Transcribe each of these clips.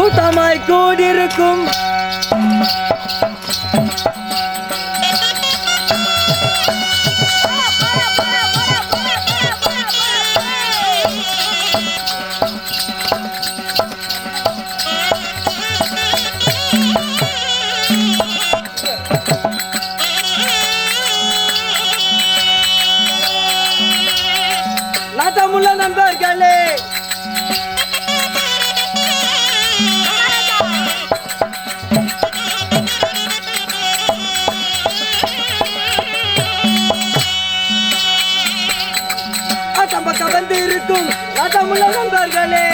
கூட்டமாய் கூடியிருக்கும். வந்து இருக்கும் நண்பர்களே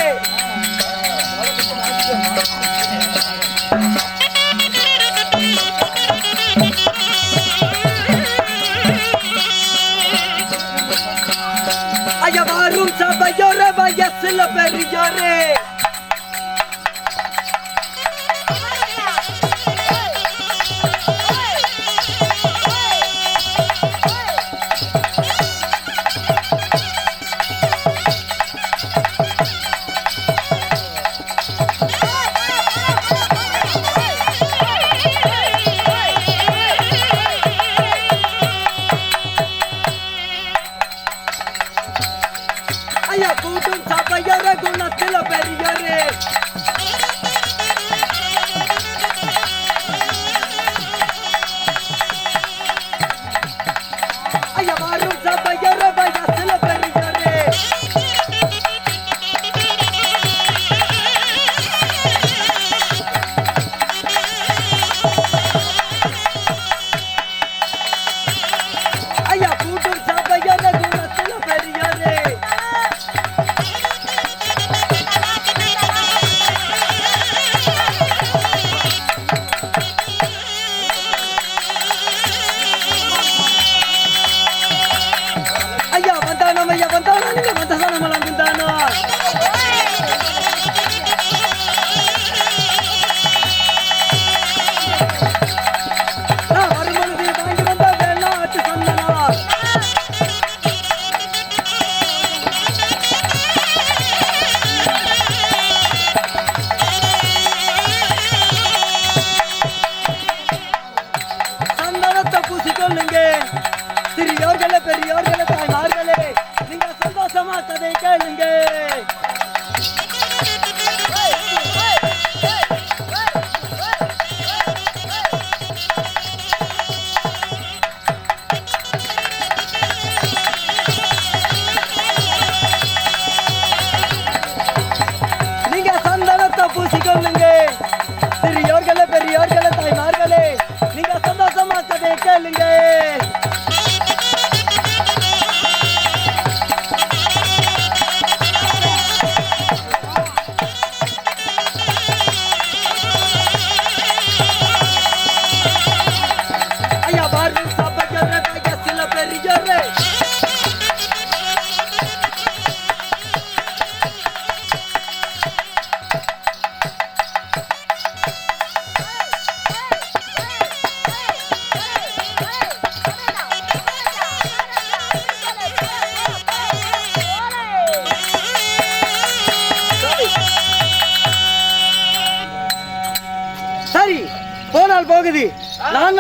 ஐயா வாரும் சபையோர வயசுல பெரியோரே.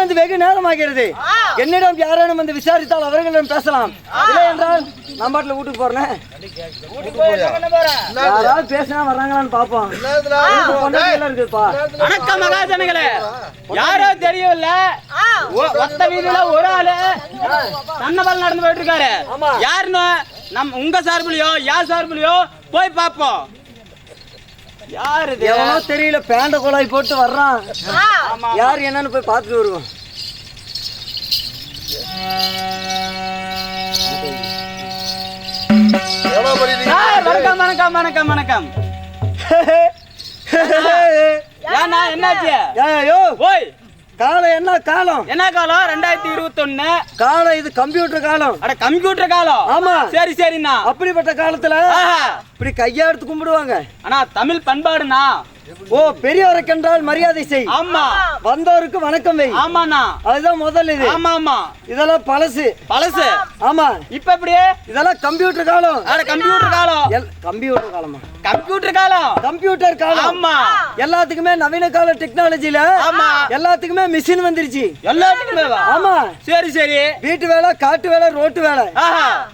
வந்து வெகு நேரமாகிறது. என்னிடம் யாரேனும் வந்து விசாரித்தால் அவர்களிடம் பேசலாம். இல்லை என்றால் பாட்டுல வீட்டுக்கு போறேன். யாராவது பேசினா வர்றாங்களான்னு பொண்டாட்டியெல்லாம் இருக்குதுப்பா. வணக்கம் மகாஜனங்களே யாரோ தெரியவில்ல. ஒ- ஒத்த வீதியில ஒரு ஆளு தன்னபால் நடந்து போயிட்டு இருக்காரு ஆமா. யாருன்னு நம் உங்க சார்புலயோ யார் சார்புலயோ போய் பார்ப்போம். யாரு தெரியல பேண்ட குழாய் போட்டு வர்றான். ஆமா யார் என்னன்னு போய் பார்த்துட்டு வருவோம். வணக்கம் வணக்கம் வணக்கம் வணக்கம். ஏன்னா என்னாச்சு? ஐயோ ஓய். காலம் என்ன காலம்? என்ன காலம்? ரெண்டாயிரத்தி இருபத்தி ஒண்ணு காலம் இது கம்ப்யூட்டர் காலம். அட கம்ப்யூட்டர் காலம்? ஆமா. சரி சரிண்ணா. அப்படிப்பட்ட காலத்துல. இப்படி கையா எடுத்து கும்பிடுவாங்க. ஆனா தமிழ் பண்பாடுனா ஓ பெரியவருக்கு என்றால் மரியாதை செய். ஆமா. வந்தவருக்கு வணக்கம் வை. ஆமாண்ணா. அதுதான் முதல் இது. ஆமா ஆமா இதெல்லாம் பழசு. பழசு. ஆமா. இப்ப எப்படியே இதெல்லாம் கம்ப்யூட்டர் காலம். அட கம்ப்யூட்டர் காலம். கம்ப்யூட்டர் காலமா? கம்ப்யூட்டர் காலம். கம்ப்யூட்டர் காலம். ஆமா. எல்லாத்துக்குமே நவீன கால டெக்னாலஜில ஆமா. எல்லாத்துக்குமே மிஷின் வந்துருச்சு. எல்லாத்துக்குமே. ஆமா. சரி சரி. வீட்டு வேலை காட்டு வேலை ரோட்டு வேலை.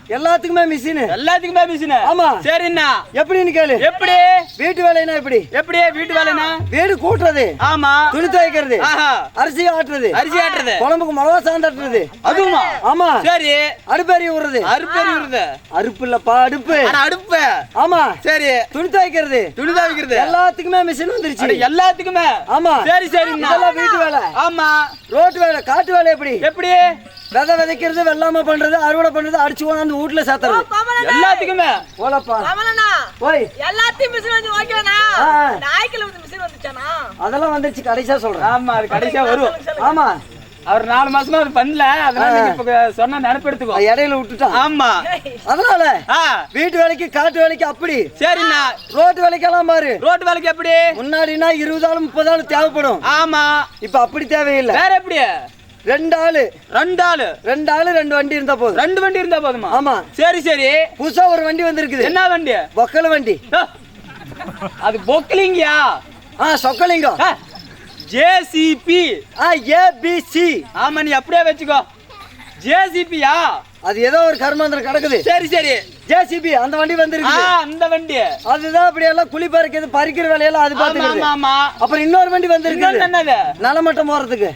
எல்லாத்துக்குமே மிஷின். எல்லாத்துக்குமே மிஷின். ஆமா. சரிண்ணா. எப்படின்னு கேளு. எப்படி? வீட்டு வேலைனா எப்படி? எப்படி? வீட்டு வேலைண்ணா வீடு கூட்டுறது. ஆமா. துணி துவைக்கிறது. ஆஹா. அரிசி ஆட்டுறது. அரிசி ஆட்டுறது. குழம்புக்கு மிளகா சாந்தாட்டுறது அதுவுமா? ஆமா. சரி. அடுப்பேறி விடுறது அறுப்பேரி விடுறது அறுப்பு இல்லப்பா அடுப்பு. அடுப்பு. ஆமா. சரி. துணி துவைக்கிறது. துணி துவைக்கிறது. எல்லாத்துக்குமே மிஷின் அட, வந்துருச்சு எல்லாத்துக்குமே. ஆமா. சரி சரிண்ணா இதெல்லாம் வீட்டு வேலை. ஆமா. ரோட்டு வேலை காட்டு வேலை எப்படி? எப்படி? விதை விதைக்கிறது வெள்ளாம பண்றது அறுவடை பண்றது அடிச்சு கொண்டாந்து வீட்டுல சேர்த்துறது எல்லாத்துக்குமே. போலப்பா. ஓய் எல்லாத்தையும் மிஷின் வந்து ஓகேண்ணா ஆ. நாய்க்குல வந்து மிஷின் வந்துச்சானா அதெல்லாம் வந்துருச்சு கடைசியா சொல்றேன். ஆமா அது கடைசியா வரும். ஆமா. அவர் நாலு மாசமா அது பண்ணல. அதனால நீங்க இப்ப சொன்ன நினைப்பெடுத்துக்கோ. இடையில விட்டுட்டான் ஆமா. அதனால? வீட்டு வேலைக்கு காட்டு வேலைக்கு அப்படி. சரிண்ணா. ரோட்டு வேலைக்கெல்லாம் பாரு ரோட்டு வேலைக்கு எப்படி? முன்னாடினா இருபது ஆள் முப்பது ஆள் தேவைப்படும். ஆமா. இப்ப அப்படி தேவையில்லை. வேற எப்படி? ரெண்டு ஆளு ரெண்டு ஆளு ரெண்டு ஆளு ரெண்டு வண்டி இருந்தா போதும். ரெண்டு வண்டி இருந்தா போதுமா? ஆமா. சரி சரி. புதுசா ஒரு வண்டி வந்திருக்குது. என்ன வண்டி? பொக்கல வண்டி. அது பொக்லிங்கயா ஆ சொக்கலிங்கம் ஜேசிபி ஆ ஏபிசி ஆமா நீ அப்படியே வச்சுக்கோ. ஜேசிபியா அது ஏதோ ஒரு கர்மாந்திரம் கிடக்குது. சரி சரி. ஜேசிபி அந்த வண்டி ஆ வந்திருக்குது அந்த வண்டி. அதுதான் அப்படி எல்லாம் குழி பறிக்கிறது பறிக்கிற வேலையெல்லாம் அது ஆமா பாத்துக்கிறது ஆமா ஆமா. அப்புறம் இன்னொரு வண்டி இன்னொன்னு வந்திருக்குது என்னது? நலமட்டம் போறதுக்கு.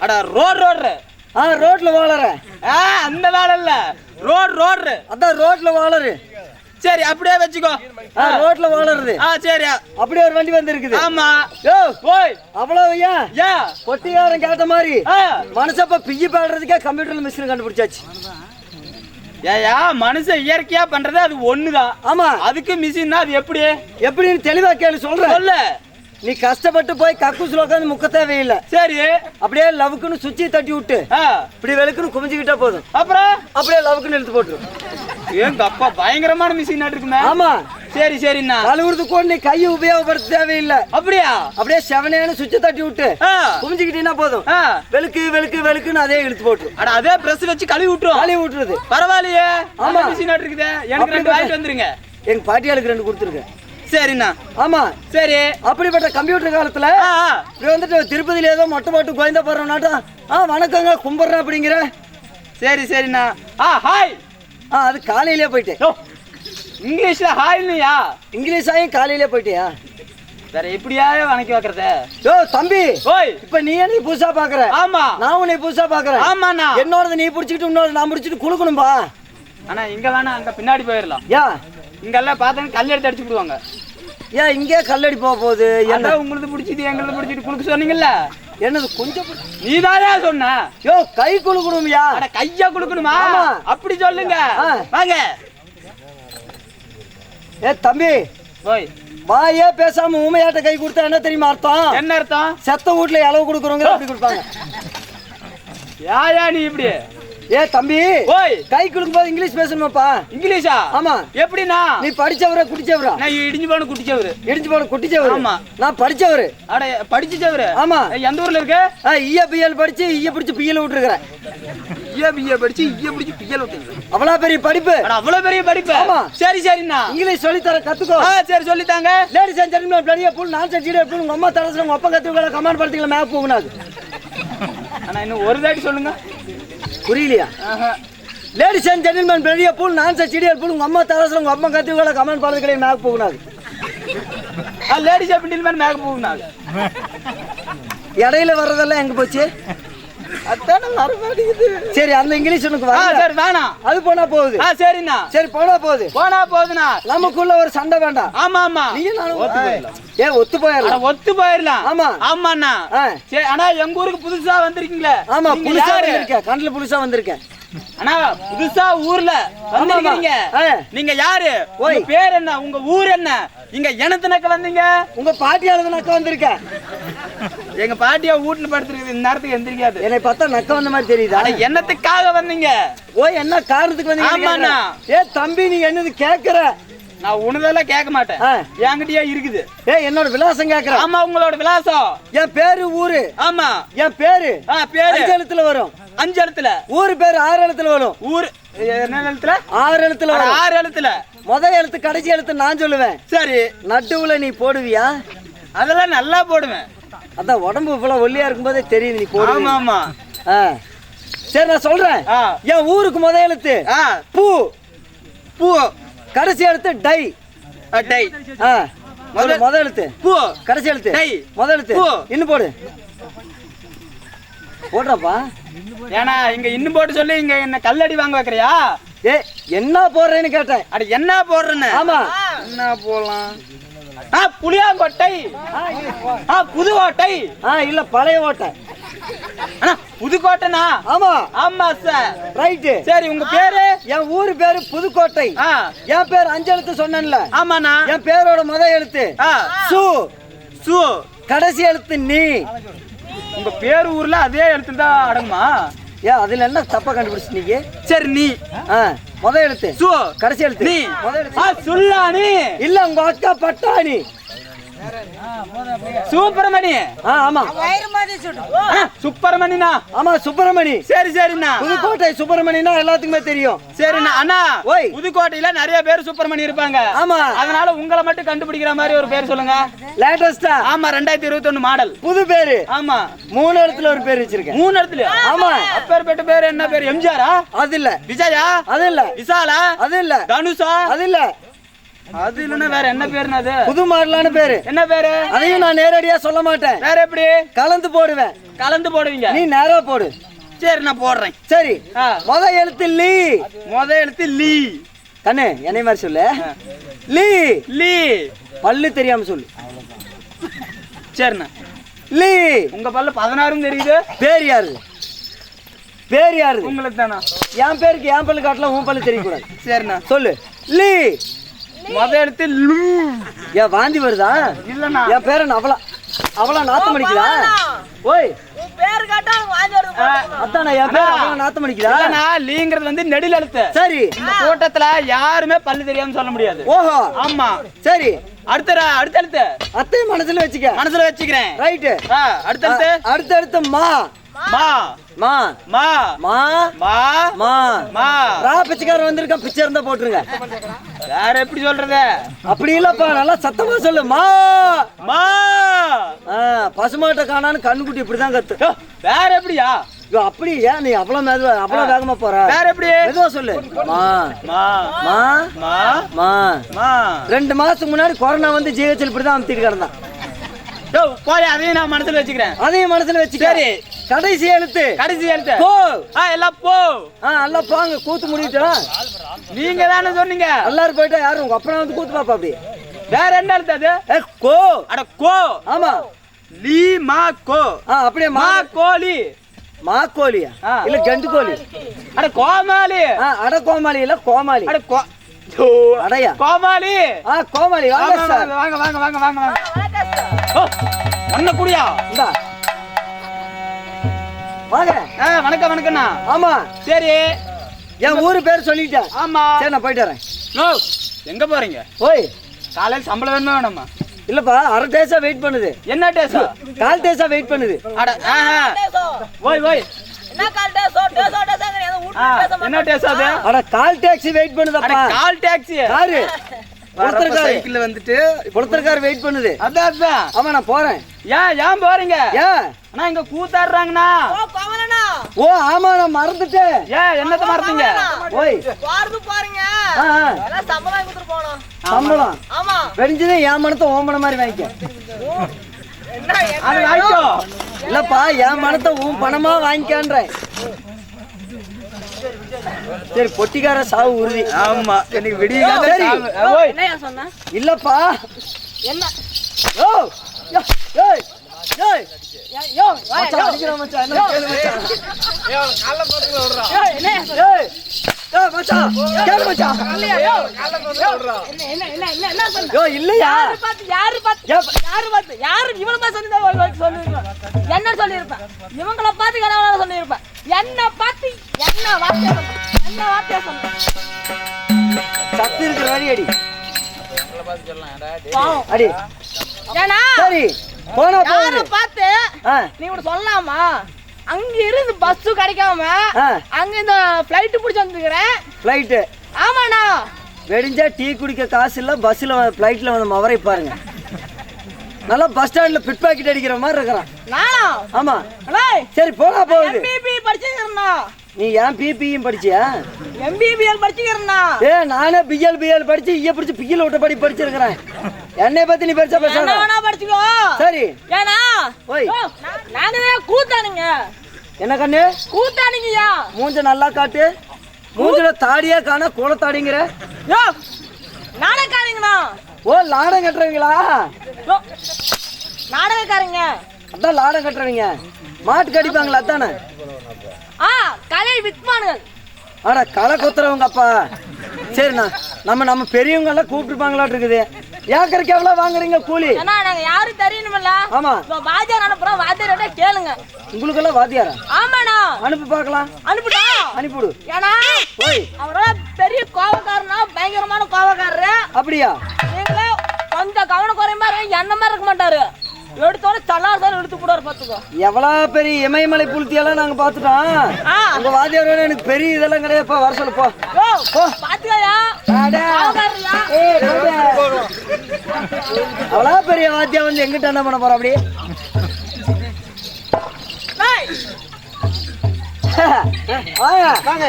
அட ரோட் ரோடு ஆ ரோட்ல வாழற ஆ அந்த வேலை இல்ல. ரோட் ரோடு அதான் ரோட்ல வாழறு. சரி அப்படியே வச்சுக்கோ. ஆ ரோட்ல வாழறது. ஆ சரி. அப்படியே ஒரு வண்டி வந்திருக்குது. ஆமா. யோ போய். அவ்வளவு ஏன்? ஏன் பொட்டியாரம் கேட்ட மாதிரி. ஆ. மனசப்ப பிய்ய பாடுறதுக்கே கம்ப்யூட்டர்ல மிஷின் கண்டுபிடிச்சாச்சு. ஏயா மனுஷன் இயற்கையா பண்றது அது ஒண்ணுதான். ஆமா. அதுக்கு மிஷின்னா அது எப்படி? எப்படின்னு தெளிவா கேளு சொல்றேன். சொல்லு. நீ கஷ்டப்பட்டு போய் கக்கூசுல உட்காந்து முக்க தேவையில்லை. சரி. அப்படியே லவுக்குன்னு சுச்சி தட்டி விட்டு இப்படி வெளுக்குன்னு குமிஞ்சுக்கிட்டா போதும். அப்புறம்? அப்படியே லவுக்குன்னு இழுத்து போட்டுரும். எங்க அப்பா பயங்கரமான மிஷின் இருக்குமே ஆமா. சரி சரிண்ணா. கழுவுறது கூட நீ கையை உபயோகப்படுத்த தேவையில்லை. அப்படியா? அப்படியே செவனேன்னு சுச்சி தட்டி விட்டு குமிஞ்சுக்கிட்டீங்கன்னா போதும். வெளுக்கு வெளுக்கு வெளுக்குன்னு அதே இழுத்து போட்டுரும். அட அதே பிரஸ் வச்சு கழுவி விட்டுரும். காலி விட்டுருது. பரவாயில்லையே. ஆமா. மிஷின் இருக்குது. எனக்கு ரெண்டு வாங்கிட்டு வந்துருங்க. எங்க பாட்டியாளுக்கு ரெண்டு கொடுத்துருக்கேன் சரிண்ணா. ஆமா. சரி. அப்படிப்பட்ட கம்ப்யூட்டர் காலத்துல. இப்படி வந்துட்டு திருப்பதியில ஏதோ மொட்டை போட்டு கோயந்தா போடுறோம்னாட்டம் ஆ வணக்கங்க கும்பிட்றேன் அப்படிங்கிற. சரி சரிண்ணா. ஆ ஹாய். ஆ அது காலையிலே போயிட்டேன் யோ, இங்கிலீஷ்ல ஹாய்னுயா இங்கிலீஷ் ஆயும் காலையிலே போயிட்டியா? வேற எப்படியா வணக்கி வைக்கிறது? யோ தம்பி ஓய். இப்ப நீ என்ன புதுசா பாக்குற? ஆமா. நான் உன்னை புதுசா பாக்குறேன் ஆமாண்ணா. என்னோடது நீ புடிச்சிட்டு இன்னொரு நான் முடிச்சிட்டு குடுக்கணும்பா ஆனா இங்க வேணா அங்க பின்னாடி போயிடலாம் யா. இங்கெல்லாம் பார்த்தா கல் எடுத்து அடிச்சு விடுவாங்க. ஏன் இங்கே கல்லடி போக போகுது? என்ன உங்களுக்கு பிடிச்சது எங்களுக்கு பிடிச்சிட்டு குடுக்க சொன்னீங்கல்ல? என்னது கொஞ்சம் பிடி- நீதானே சொன்ன? யோ கை குடுக்கணும்யா அட கையா குடுக்கணுமா ஆமா. அப்படி சொல்லுங்க. வாங்க. ஏ தம்பி. ஓய். வாயே பேசாம ஊமையாட்ட கை கொடுத்தா என்ன தெரியுமா அர்த்தம்? என்ன அர்த்தம்? செத்த வீட்ல இளவு கொடுக்குறவங்க அப்படி கொடுப்பாங்க. யாயா நீ இப்படி? ஏ தம்பி. ஓய். கை கொடுக்கும் போது இங்கிலீஷ் பேசணுமாப்பா? இங்கிலீஷா? ஆமா. எப்படிண்ணா? நீ படிச்சவரா குடிச்சவரா நான் இடிஞ்சு போன குட்டிச்சவரு. இடிஞ்சு போன குட்டிச்சவரு. ஆமா. நான் படிச்சவரு. அட படிச்சவரு ஆமா. எந்த ஊர்ல இருக்கு? ஈய பிஎல் படிச்சு ஈய பிடிச்சு பிஎல் விட்டுருக்கிறேன். ஐயா பிஏ படிச்சு ஐயா பிடிச்சு பியல் விட்டீங்க அவ்வளோ பெரிய படிப்பு. அட அவ்வளவு பெரிய படிப்பு. ஆமா. சரி சரிண்ணா. இங்கிலீஷ் சொல்லி தர கத்துக்கோ சரி சொல்லித்தாங்க. லேடிஸ் அண்ட் ஜென்டில்மேன் பெரிய புல் நான் சச்சிடே புல் உங்க அம்மா தரசுல உங்க அப்பா கத்துக்கல கமாண்ட் படுத்திக்கல மேப் போகணும் ஆனா இன்னும் ஒரு தாட்டி சொல்லுங்க. புரியலையா. லேடிஸ் அண்ட் ஜென்டில்மேன் பெரிய புல் நான் சச்சிடே புல் உங்க அம்மா தரசுல உங்க அப்பா கத்துக்கல கமாண்ட் படுத்திக்கல மேப் போகணும் ஆ லேடிஸ் எப்படி மேல மேக போகுனாங்க இடையில வர்றதெல்லாம் எங்க போச்சு? அதான மறுபடியுது சரி அந்த இங்கிலீஷ் உனக்கு சரி வேணாம். அது போனா போகுது. ஆ சரிண்ணா. சரி போனா போகுது. போனா போகுதுண்ணா. நமக்குள்ள ஒரு சண்டை வேண்டாம். ஆமா ஆமா. போயிடலாம். ஏ ஒத்து போயிடலாம். ஒத்து போயிடலாம். ஆமா. ஆமாண்ணா. சரி ஆனா எங்க ஊருக்கு புதுசா வந்திருக்கீங்களே? ஆமா புதுசா? வந்திருக்கேன். கண்ணுல புதுசா வந்திருக்கேன். அண்ணா புதுசா ஊர்ல வந்திருக்கீங்க. நீங்க யாரு? ஓய். உங்க பேர் என்ன? உங்க ஊர் என்ன? இங்க எனத்துனக்க வந்தீங்க? உங்க பாட்டியாளது நக்க வந்திருக்கேன். எங்க பாட்டியா வீட்டுல படுத்துருக்கு இந்த நேரத்துக்கு எந்திரிக்காது. என்னை பார்த்தா நக்க வந்த மாதிரி தெரியுதா? என்னத்துக்காக வந்தீங்க? ஓ என்ன காரணத்துக்கு வந்தீங்க. ஏ தம்பி நீ என்னது கேக்குற? நான் உனதெல்லாம் கேட்க மாட்டேன். என்கிட்டயே இருக்குது. ஏய் என்னோட விலாசம் கேக்குறேன் ஆமா உங்களோட விலாசம். என் பேரு ஊரு. ஆமா. என் பேரு. பேரு. எழுத்துல வரும். அஞ்சு எழுத்துல. ஊரு பேரு ஆறு எழுத்துல வரும் ஊர் என்ன எழுத்துல? ஆறு எழுத்துல அட, வரும் ஆறு எழுத்துல. முத எழுத்து கடைசி எழுத்து நான் சொல்லுவேன். சரி. நடுவுல நீ போடுவியா? அதெல்லாம் நல்லா போடுவேன். அதான் உடம்பு இவ்வளவு ஒல்லியா இருக்கும்போதே தெரியுது நீ ஆமா போடுவ. ஆமா ஆ. சரி நான் சொல்றேன். என் ஊருக்கு முத எழுத்து. பூ. பூ. கடைசி எழுத்து டை. டை. ஆ. முத- முத எழுத்து. பூ. கடைசி எழுத்து. டை. முத எழுத்து. பூ. இன்னும் போடு. போடுறப்பா. ஏன்னா இங்க இன்னும் போட்டு சொல்லி இங்க என்ன கல்லடி வாங்க வைக்கிறியா? ஏ என்ன போடுறேன்னு கேட்டேன். அட என்ன போடுறேன்னு? ஆமா. என்ன போடலாம்? ஆ புளியாங்கொட்டை. ஆ புதுக்கோட்டை ஆ இல்ல பழைய ஓட்டை. அண்ணா புதுக்கோட்டைனா ஆமா. ஆமா சார் ரைட்டு. சரி உங்க பேரு? என் ஊரு பேரு புதுக்கோட்டை. ஆ. என் பேர் அஞ்சு எழுத்து சொன்னேன்ல. ஆமாண்ணா. என் பேரோட முத எழுத்து. ஆ. சு. சு. கடைசி எழுத்து நீ. உங்க பேர் ஊர்ல அதே இடத்துல தான் அடங்குமா ஏ அதுல என்ன தப்பா கண்டுபிடிச்சு நீங்க? சரி நீ. முத எழுத்து. சு. கடைசி எழுத்து. நீ. முத எழுத்து. ஆ சுல்லானி இல்ல உங்க அக்கா பட்டாணி. சூப்பரமணி. ஆ ஆமா. சுப்பிரமணினா. ஆமா சுப்பிரமணி. சரி சரிண்ணா. புதுக்கோட்டை சுப்பிரமணினா எல்லாத்துக்குமே தெரியும். சரிண்ணா. அண்ணா ஓய். புதுக்கோட்டையில நிறைய பேர் சுப்பிரமணி இருப்பாங்க. ஆமா. அதனால உங்களை மட்டும் கண்டுபிடிக்கிற மாதிரி ஒரு பேர் சொல்லுங்க. லேட்டஸ்டா ஆமா ரெண்டாயிரத்தி இருபத்தி மாடல் புது பேரு. ஆமா. மூணு இடத்துல ஒரு பேர் வச்சிருக்கேன். மூணு இடத்துல? ஆமா. அப்பேற்பட்ட பேர் என்ன பேர்? எம்ஜிஆரா? அது இல்ல. விஜயா அது இல்ல. விசாலா? அது இல்ல. தனுஷா? அது இல்ல. அது இல்லைன்னா வேற என்ன பேருன்னு அது? புது மாடலான பேரு. என்ன பேரு? அதையும் நான் நேரடியா சொல்ல மாட்டேன். வேற எப்படி? கலந்து போடுவேன். கலந்து போடுவீங்க. நீ நேரா போடு. சரி நான் போடுறேன். சரி. முத எழுத்து லீ. முத எழுத்து லீ. கண்ணு என்னை மாதிரி சொல்லு. லீ. லீ. பல்லு தெரியாம சொல்லு. சரிண்ணா. லீ. உங்க பல்ல பதினாறும் தெரியுது. பேர் யாரு? பேர் யாரு? உங்களுக்கு தானா? என் பேருக்கு என் பல்லு காட்டலாம் உன் பல்லு தெரியக்கூடாது. சரிண்ணா. சொல்லு. லீ. முத எழுத்து லூ ஏன் வாந்தி வருதா? இல்லண்ணா. என் பேரை அவளா அவளா நாத்தம் அடிக்குதா? ஓய். என் பேர் அவளா நாத்தம் அடிக்குதா? லீங்கிறது வந்து நெடில் எழுத்து சரி. இந்த கூட்டத்துல யாருமே பல்லு தெரியாம சொல்ல முடியாது. ஓஹோ. ஆமா. சரி. அடுத்த அடுத்த எழுத்து. அத்தையும் மனசுல வச்சுக்க. மனசுல வச்சுக்கிறேன். ரைட்டு அடுத்த எழுத்து. அடுத்தடுத்து மா. மா மா மா மா மா மா மா ரா பிச்சைக்காரன் வந்திருக்கா பிச்சை இருந்தா போட்டுருங்க வேற எப்படி சொல்றது அப்படி இல்லப்பா நல்லா சத்தமா சொல்லு மா மா ஆ, பசுமாட்டை காணான்னு கண்ணுக்குட்டி இப்படிதான் கத்து வேற எப்படியா ஐயோ, அப்படி ஏன் நீ அவ்வளவு மெதுவா அவ்வளவு வேகமா போற வேற எப்படி மெதுவா சொல்லு மா மா மா மா மா மா ரெண்டு மாசத்துக்கு முன்னாடி கொரோனா வந்து ஜிஹெச்ல இப்படிதான் அமுத்திட்டு கிடந்தான் போய் அதையும் நான் மனசுல வச்சுக்கிறேன் அதையும் மனசுல வச்சுக்க சரி. கடைசி எழுத்து. கடைசி எழுத்து. போ. ஆ எல்லாம் போ. ஆ நல்லா போங்க கூத்து முடிவிட்டா நீங்க தானே சொன்னீங்க. எல்லாரும் போயிட்டா யாரும் உங்க அப்பனா வந்து கூத்து பாப்பா அப்படி. வேற என்ன எழுத்து அது? ஏ கோ. அட கோ. ஆமா. லீ மா கோ. ஆ அப்படியே மா. மா கோழி. மா கோழியா? ஆ. இல்ல கண்டு கோழி. அட கோமாளி. ஆ அட கோமாளி இல்ல கோமாளி. அட கோ. அடையா. கோமாளி. ஆ கோமாளி வாங்க வாங்க வாங்க வாங்க வாங்க வாங்க ஒன்ன குடியா? இந்தா. வாங்க. வணக்கம் வணக்கம்ண்ணா. ஆமா. சரி. என் ஊரு பேர் சொல்லிட்டேன். ஆமா. சரி நான் போயிட்டு வரேன். நோ எங்க போறீங்க? ஓய். காலையில் சம்பளம் வேணுமா வேணாமா? இல்லப்பா அரை டேஸா வெயிட் பண்ணுது. என்ன டேசா கால் டேஸா வெயிட் பண்ணுது. அட ஓய் ஓய். என்ன டேஸ் அது? அட call taxi wait பண்ணுதப்பா. Call taxi car. கொடுத்துருக்காரு சைக்கிள்ல வந்துட்டு கொடுத்துருக்காரு வெயிட் பண்ணுது. அதான் அதான். ஆமா நான் போறேன். ஏன் ஏன் போறீங்க? ஏன் அண்ணா இங்க கூத்தாடுறாங்கண்ணா. ஓ கோவலனா ஓ ஆமா நான் மறந்துட்டேன். ஏன் என்னத்த மறந்தீங்க? ஓய். பாருது பாருங்க. எல்லாம் சம்பளம் கொடுத்துட்டு போனோம் சம்பளம். ஆமா. வெடிஞ்சதே என் மனத்தை பணம் மாதிரி அது வாங்கிக்கோ. இல்லப்பா என் மனத்தை உன் பணமா வாங்கிக்கான்றேன். சரி பொட்டிக்கார சாவு உறுதி. ஆமா. எனக்கு விடிய சரி. இல்லப்பா. என்ன? ஓ ஏய் ஏய் என்ன சொல்லிருப்பேன் இவங்கள பாத்து கனவுல சொல்லிருப்பேன் என்ன பார்த்து என்ன வார்த்தை என்ன வார்த்தையா சொன்ன? சத்து இருக்கிற வழி அடி. அடி. ஏன்னா சரி போனா யார பார்த்து நீ இப்படி சொல்லலாமா அங்க இருந்து பஸ் கிடைக்காம. அங்க இந்த பிளைட் பிடிச்சு வந்துக்கிறேன் ஃப்ளைட்டு ஆமாண்ணா. வெடிஞ்சா டீ குடிக்க காசு இல்லை பஸ்ஸில் ஃப்ளைட்டில் வந்து மவரை பாருங்க. நல்லா பஸ் ஸ்டாண்டில் பிட் பாக்கெட் அடிக்கிற மாதிரி இருக்கிறான். நானா? அண்ணா சரி போனா போகுது. எம்பிபி படிச்சுக்கிறேண்ணா நீ ஏன் பிபியும் படிச்சியா? எம்பிபிஎல் படிச்சுக்கிறேண்ணா ஏ நானே பிஎல் பிஎல் படிச்சு ஐயா பிடிச்சி பிஎல் விட்ட படி படிச்சிருக்கிறேன். என்னை பத்தி நீ என்ன பேசாத. வேணா படிச்சுக்கோ. சரி. ஏன்னா ஓய். ஓ, நா- நாங்க தான் கூத்தானுங்க. என்ன கண்ணு? கூத்தானுங்கய்யா. மூஞ்ச நல்லா காட்டு. மூஞ்சில தாடியே காண குளத்தாடிங்கிற யோ நாடகக்காரங்கண்ணா ஓ லாடம் கட்டுறவங்களா? நாடகக்காரங்க. அதான் லாடம் கட்டுறவங்க. மாட்டு கடிப்பாங்களா அதானே? ஆ கலை வித்வான்கள். ஆடா களை கொத்துறவங்க அப்பா. சரிண்ணா நம்ம நம்ம பெரியவங்க எல்லாம் கூப்பிட்டுருப்பாங்களாட்டு இருக்குது. ஏக்கருக்கு எவ்வளோ வாங்குறீங்க கூலி? ஏன்னா நாங்க யாரும் தெரியணுமில்ல. ஆமா. இப்போ வாத்தியார் அனுப்புறோம் வாத்தியார்கிட்ட கேளுங்க. உங்களுக்கெல்லாம் வாத்தியாரா? ஆமாண்ணா. அனுப்பி பார்க்கலாம். அனுப்பிட்டா? அனுப்பிவிடு. ஏன்னா அவரோட பெரிய கோவக்காரனா பயங்கரமான கோவக்காரரு. அப்படியா? கவனம் குறையுமா என்ன மாதிரி இருக்க மாட்டாரு எடுத்தோட தான் எடுத்து போடுவார் பார்த்துக்கோ எவ்வளோ பெரிய இமயமலை புளுத்தியெல்லாம் நாங்கள் பார்த்துட்டோம் ஆ உங்க வாத்தியாரோட எனக்கு பெரிய இதெல்லாம் கிடையாதுப்பா வர சொல்லு போ பாத்துக்கயா அடே. கோவக்காரரியா ஏய், போடு. அவ்வளோ பெரிய வாத்தியா வந்து எங்கிட்ட என்ன பண்ண போற அப்படி டேய், வாங்க வாங்க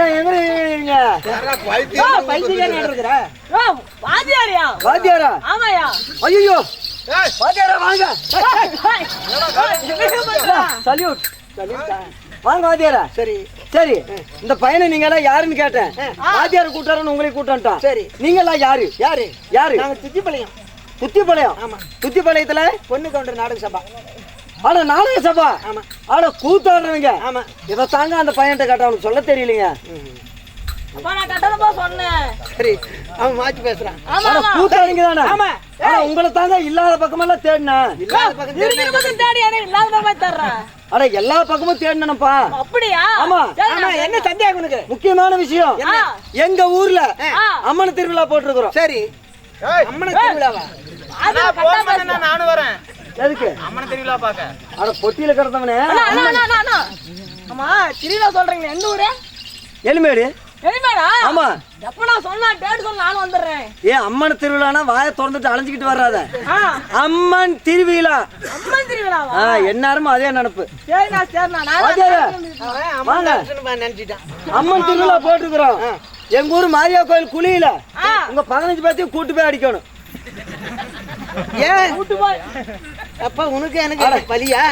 ஏன் எங்க இருக்கீங்க? வாத்தியாரியா? ஆமாயா. ஐயோ வாங்க? சல்யூட் வாங்க வாத்தியாரா. சரி. சரி இந்த பையனை நீங்க எல்லாம் யாருன்னு கேட்டேன். வாத்தியார் கூட்டாரன்னு உங்களை கூட்டான்ட்டான் சரி. நீங்க எல்லாம் யாரு? யாரு? யாரு? நாங்க துத்திப்பாளையம். துத்திப்பாளையம்? ஆமா. துத்திப்பாளையத்துல? பொண்ணு கவுண்டர் நாடக சபா. ஆட நாடக சபா. ஆமா. ஆட கூத்தாடுறவங்க ஆமா. இதை தாங்க அந்த பையன்கிட்ட கேட்ட அவனுக்கு சொல்ல தெரியலைங்க. ஆனா உங்களை தாங்க இல்லாத பக்கமெல்லாம் தேடினேன் அட எல்லா பக்கமும் தேடினப்பா அப்படியா? ஆமா. என்ன சந்தேகம் உனக்கு? முக்கியமான விஷயம். எங்க ஊர்ல. அம்மன் திருவிழா போட்டிருக்கிறோம். சரி. அம்மனை திருவிழாவா. நானும் வரேன். எதுக்கு? அம்மனை திருவிழா பார்க்க. அட பொட்டியில கிடந்தவனே. அண்ணா, அண்ணா, அண்ணா, அண்ணா, அண்ணா. ஆமா திருவிழா சொல்றீங்க எந்த ஊரு? எலுமேடு எலிமேடா ஆமா. எப்ப நான் சொன்னா டேட் சொல்ல நானும் வந்துடுறேன். ஏன் அம்மன் திருவிழானா வாயை திறந்துட்டு அலைஞ்சிக்கிட்டு வர்றாத. அம்மன் திருவிழா. அம்மன் திருவிழாவா? ஆ எந்நேரமும் அதே நினப்பு சரிண்ணா சரிண்ணா நினைச்சிட்டான். அம்மன் திருவிழா போட்டிருக்கிறோம். எங்க ஊர் மாரியா கோயில் குழியில. உங்க பதினஞ்சு பேர்த்தையும் கூட்டு போய் அடிக்கணும். ஏன்? கூட்டு போய் அப்ப உனக்கு எனக்கு பலியா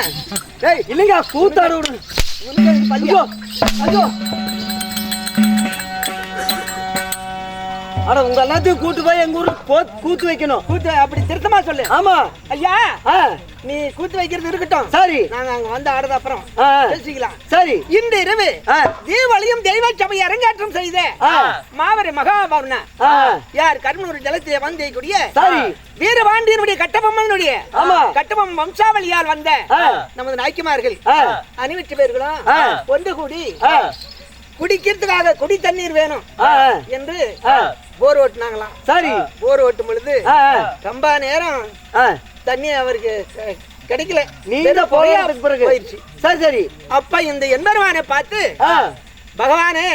டேய் இல்லைங்க கூத்தாடு உனக்கு பலியா ஐயோ அட உங்க எல்லாத்தையும் கூட்டு போய் எங்க ஊருக்கு போ- கூத்து வைக்கணும். கூத்து அப்படி திருத்தமா சொல்லு. ஆமா. ஐயா நீ கூத்து வைக்கிறது இருக்கட்டும். சரி. நாங்க அங்க வந்து ஆடுறது அப்புறம் பேசிக்கலாம். சரி. இந்த இரவு தீபாவளியும் தெய்வ சபை அரங்கேற்றம் செய்த. மாவரி மகாபவன யார் கர்மனூர் ஜலத்திலே வந்தியக்கூடிய சரி. வீரபாண்டியனுடைய கட்டபொம்மனுடைய. கட்டபொம்மன் வம்சாவளியால் வந்த. நமது நாய்க்குமார்கள். ஆ. அணிவிட்டு பேர்களும். ஒன்று கூடி குடிக்கிறதுக்காக குடி தண்ணீர் வேணும் என்று போர் ஓட்டுனாங்களாம். சரி. போர் ஓட்டும் பொழுது ரொம்ப நேரம் தண்ணி அவருக்கு கிடைக்கல. பிறகு. போயிடுச்சு. சரி சரி. அப்ப இந்த எம்பெருமானை பார்த்து பகவானே.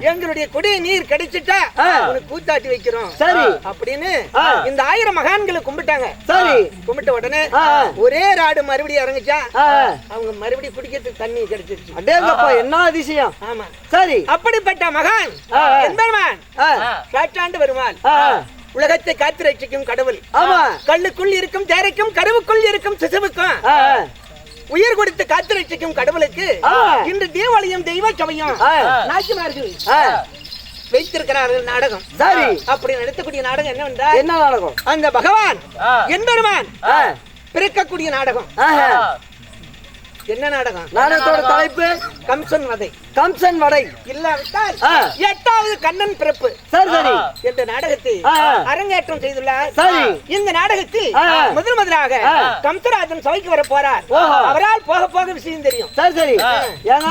எங்களுடைய குடி நீர் கிடைச்சிட்டா. உனக்கு கூத்தாட்டி வைக்கிறோம். சரி. அப்படின்னு. இந்த ஆயிரம் மகான்களை கும்பிட்டாங்க. சரி. கும்பிட்ட உடனே. ஒரே ராடு மறுபடியும் இறங்குச்சா? அவங்க மறுபடியும் குடிக்கிறதுக்கு தண்ணி கிடைச்சிருச்சு. அடேங்கப்பா என்ன அதிசயம்? ஆமா. சரி. அப்படிப்பட்ட மகான். எம்பெருமான் காற்றாண்டு வருவான் ஆ. உலகத்தை காத்து ரட்சிக்கும் கடவுள். ஆமா. கல்லுக்குள் இருக்கும் தேரைக்கும் கருவுக்குள் இருக்கும் சிசுவுக்கும். உயிர் கொடுத்து காத்து ரட்சிக்கும் கடவுளுக்கு. இன்று தீபாவளியும் தெய்வ சமயம். நாச்சிமார்கள் வைத்திருக்கிறார்கள் நாடகம். சரி. அப்படி நடத்தக்கூடிய நாடகம் என்னவென்றால் என்ன நாடகம்? அந்த பகவான் எம்பெருமான் ஆ. பிறக்கக்கூடிய நாடகம். என்ன நாடகம்? நாடகத்தோட தலைப்பு கம்சன் வதை. கம்சன் வடை இல்லாவிட்டால். எட்டாவது கண்ணன் பிறப்பு. சரி சரி. என்ற நாடகத்தை. அரங்கேற்றம் செய்துள்ளார். சரி. இந்த நாடகத்தில். முதல் முதலாக. கம்சராஜன் சபைக்கு வர போறார். அவரால் போக போக விஷயம் தெரியும். சரி சரி. ஏங்க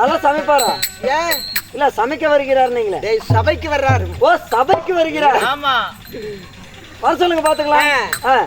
நல்லா சமைப்பாரா? ஏன்? இல்ல சமைக்க வருகிறார் நீங்களே. டேய், சபைக்கு வர்றாரு. ஓ சபைக்கு வருகிறார். ஆமா. வர சொல்லுங்க பாத்துக்கலாம்.